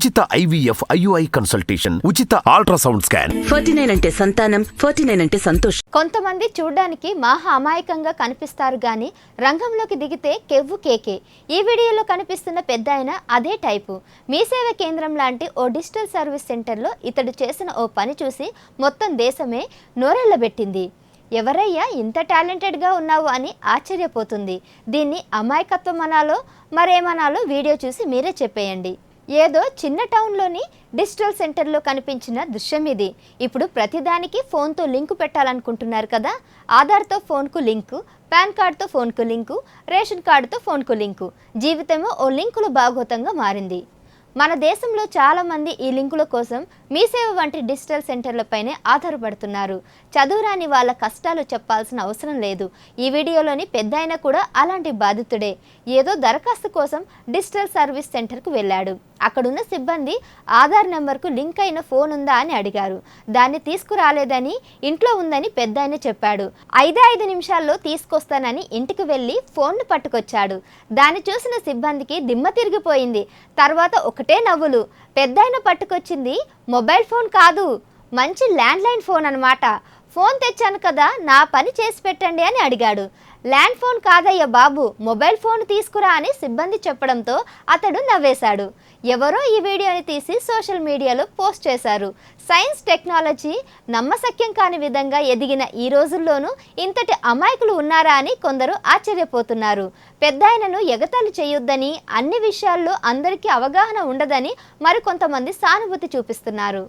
ఉచిత IVF IUI consultation ఉచిత ultrasound scan. Forty nine అంటే సంతానం ఫార్టీ నైన్ అంటే సంతోషం. కొంతమంది చూడ్డానికి మహా అమాయకంగా కనిపిస్తారు గాని రంగంలోకి దిగితే కెవ్వు కేకే. ఈ వీడియోలో కనిపిస్తున్న పెద్ద ఆయన అదే టైపు. మీ సేవ కేంద్రం లాంటి ఓ డిజిటల్ సర్వీస్ సెంటర్లో ఇతడు చేసిన ఓ పని చూసి మొత్తం దేశమే నోరెళ్ళబెట్టింది ఎవరయ్యా ఇంత టాలెంటెడ్గా ఉన్నావు అని ఆశ్చర్యపోతుంది. దీన్ని అమాయకత్వం అనాలో మరేమనాలో వీడియో చూసి మీరే చెప్పేయండి. ఏదో చిన్న టౌన్లోని డిజిటల్ సెంటర్లో కనిపించిన దృశ్యం ఇది. ఇప్పుడు ప్రతిదానికి ఫోన్తో లింకు పెట్టాలనుకుంటున్నారు కదా ఆధార్తో ఫోన్కు లింకు పాన్ కార్డుతో ఫోన్కు లింకు రేషన్ కార్డుతో ఫోన్కు లింకు. జీవితము ఓ లింకుల భాగోతంగా మారింది. మన దేశంలో చాలామంది ఈ లింకుల కోసం మీ సేవ వంటి డిజిటల్ సెంటర్లపైనే ఆధారపడుతున్నారు. చదువురాని వాళ్ళ కష్టాలు చెప్పాల్సిన అవసరం లేదు. ఈ వీడియోలోని పెద్ద కూడా అలాంటి బాధితుడే. ఏదో దరఖాస్తు కోసం డిజిటల్ సర్వీస్ సెంటర్కు వెళ్ళాడు. అక్కడున్న సిబ్బంది ఆధార్ నెంబర్కు లింక్ అయిన ఫోన్ ఉందా అని అడిగారు. దాన్ని తీసుకురాలేదని ఇంట్లో ఉందని పెద్ద చెప్పాడు. ఐదే ఐదు నిమిషాల్లో తీసుకొస్తానని ఇంటికి వెళ్ళి ఫోన్ను పట్టుకొచ్చాడు. దాన్ని చూసిన సిబ్బందికి దిమ్మ తిరిగిపోయింది. తర్వాత ఒకటే నవ్వులు. పెద్దాయన పట్టుకొచ్చింది మొబైల్ ఫోన్ కాదు మంచి ల్యాండ్లైన్ ఫోన్ అన్నమాట. ఫోన్ తెచ్చాను కదా నా పని చేసి పెట్టండి అని అడిగాడు. ల్యాండ్ ఫోన్ కాదయ్య బాబు మొబైల్ ఫోన్ తీసుకురా అని సిబ్బంది చెప్పడంతో అతడు నవ్వేశాడు. ఎవరో ఈ వీడియోని తీసి సోషల్ మీడియాలో పోస్ట్ చేశారు. సైన్స్ టెక్నాలజీ నమ్మశక్యం కాని విధంగా ఎదిగిన ఈ రోజుల్లోనూ ఇంతటి అమాయకులు ఉన్నారా అని కొందరు ఆశ్చర్యపోతున్నారు. పెద్దాయనను ఎగతాళి చేయొద్దని అన్ని విషయాల్లో అందరికీ అవగాహన ఉండదని మరికొంతమంది సానుభూతి చూపిస్తున్నారు.